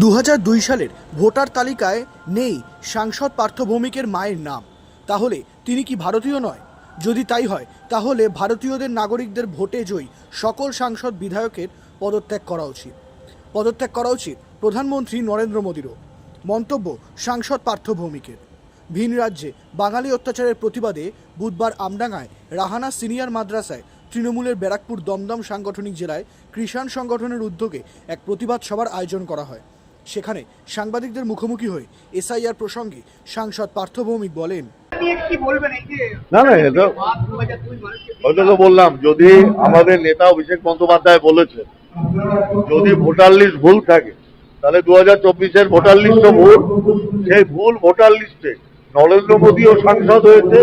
দু সালের ভোটার তালিকায় নেই সাংসদ পার্থ ভৌমিকের মায়ের নাম। তাহলে তিনি কি ভারতীয় নয়? যদি তাই হয়, তাহলে ভারতীয়দের নাগরিকদের ভোটে জয়ী সকল সাংসদ বিধায়কের পদত্যাগ করা উচিত। পদত্যাগ করা উচিত প্রধানমন্ত্রী নরেন্দ্র মোদীরও। মন্তব্য সাংসদ পার্থ ভৌমিকের। ভিন রাজ্যে বাঙালি অত্যাচারের প্রতিবাদে বুধবার আমডাঙ্গায় রাহানা সিনিয়র মাদ্রাসায় তৃণমূলের ব্যারাকপুর দমদম সাংগঠনিক জেলায় কৃষাণ সংগঠনের উদ্যোগে এক প্রতিবাদ সভার আয়োজন করা হয়। সেখানে সাংবাদিকদের মুখোমুখি হয়ে এসআইআর প্রসঙ্গে সাংসদ পার্থ ভৌমিক বলেন। নিয়ে কি বলবেন এই যে না না এটা ওইটা তো বললাম যদি আমাদের নেতা অভিষেক বন্দ্যোপাধ্যায় বলেছেন যদি ভোটার লিস্ট ভুল থাকে তাহলে দু হাজার চব্বিশের ভোটার লিস্টও ভুল। সেই ভুল ভোটার লিস্টে নরেন্দ্র মোদীও সাংসদ হয়েছে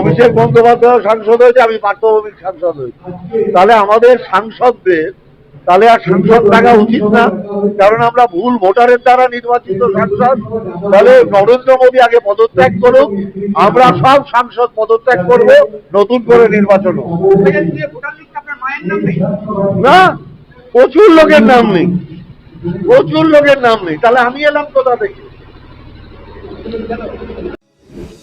অভিষেক বন্দ্যোপাধ্যায় সাংসদ হয়েছে আমি পার্থভৌমিক সাংসদ হয়েছি। তাহলে আমাদের সাংসদদের তাহলে আর সাংসদ থাকা উচিত না। কারণ আমরা ভুল ভোটারের দ্বারা নির্বাচিত সাংসদ। তাহলে নরেন্দ্র মোদী আগে পদত্যাগ করুক। আমরা সব সাংসদ পদত্যাগ করব, নতুন করে নির্বাচন না, প্রচুর লোকের নাম নেই। প্রচুর লোকের নাম নেই। তাহলে আমি এলাম কোথা থেকে?